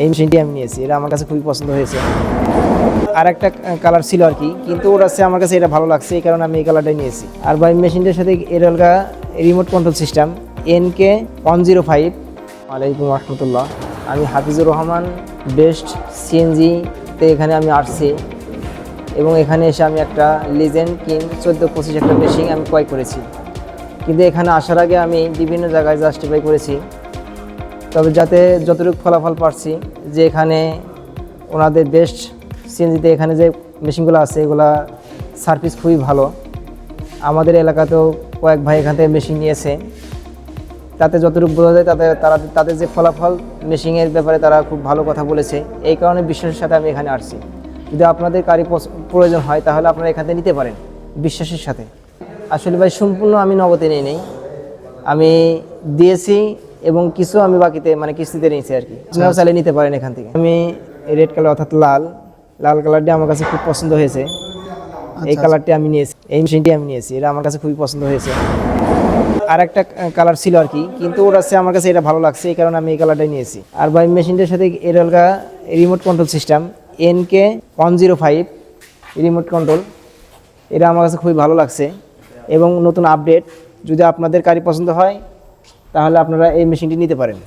এই মেশিনটি আমি নিয়েছি এটা আমার কাছে খুবই পছন্দ হয়েছে। আর একটা কালার ছিল আর কি, কিন্তু ওর আছে আমার কাছে এটা ভালো লাগছে, এই কারণে আমি এই কালারটাই নিয়েছি। আর ভাই মেশিনটার সাথে এর অলগা remote control system N K one zero five আলাইকুম রহমতুল্লাহ। আমি হাফিজুর রহমান বেস্ট সিএনজিতে এখানে আমি আসছি। এবং এখানে এসে আমি একটা লিজেন্ড কিং চোদ্দ পঁচিশ একটা মেশিন আমি ক্রয় করেছি। কিন্তু এখানে আসার আগে আমি বিভিন্ন জায়গায় জাস্টিফাই করেছি। তবে যাতে যতটুকু ফলাফল পাচ্ছি যে এখানে ওনাদের বেস্ট সিএনজিতে এখানে যে মেশিনগুলো আছে, এগুলা সার্ভিস খুবই ভালো। আমাদের এলাকাতেও কয়েক ভাই এখান থেকে মেশিন নিয়েছে। তাতে যতটুকু বোঝা যায়, তাতে তারা, তাদের যে ফলাফল, মেশিনের ব্যাপারে তারা খুব ভালো কথা বলেছে। এই কারণে বিশ্বাসের সাথে আমি এখানে আসছি। যদি আপনাদের কারি প্রয়োজন হয়, তাহলে আপনারা এখান থেকে নিতে পারেন, বিশ্বাসের সাথে। আসলে ভাই, সম্পূর্ণ আমি নগদে নিয়ে নেই। আমি দিয়েছি এবং কিছু আমি বাকিতে মানে কিস্তিতে নিয়েছি আর কি। আপনারাও চাইলে নিতে পারেন এখান থেকে। আমি রেড কালার অর্থাৎ লাল লাল কালারটি আমার কাছে খুব পছন্দ হয়েছে। এই কালারটি আমি নিয়েছি এই মেশিনটি আমি নিয়েছি এটা আমার কাছে খুবই পছন্দ হয়েছে। আর একটা কালার ছিল আর কি কিন্তু ওর আছে আমার কাছে এটা ভালো লাগছে এই কারণে আমি এই কালারটাই নিয়েছি। আর ভাই মেশিনটার সাথে এর অলগা remote control system N K one zero five remote control এটা আমার কাছে খুবই ভালো লাগছে। এবং নতুন আপডেট যদি আপনাদের কারি পছন্দ হয় তাহলে আপনারা এই মেশিনটি নিতে পারেন।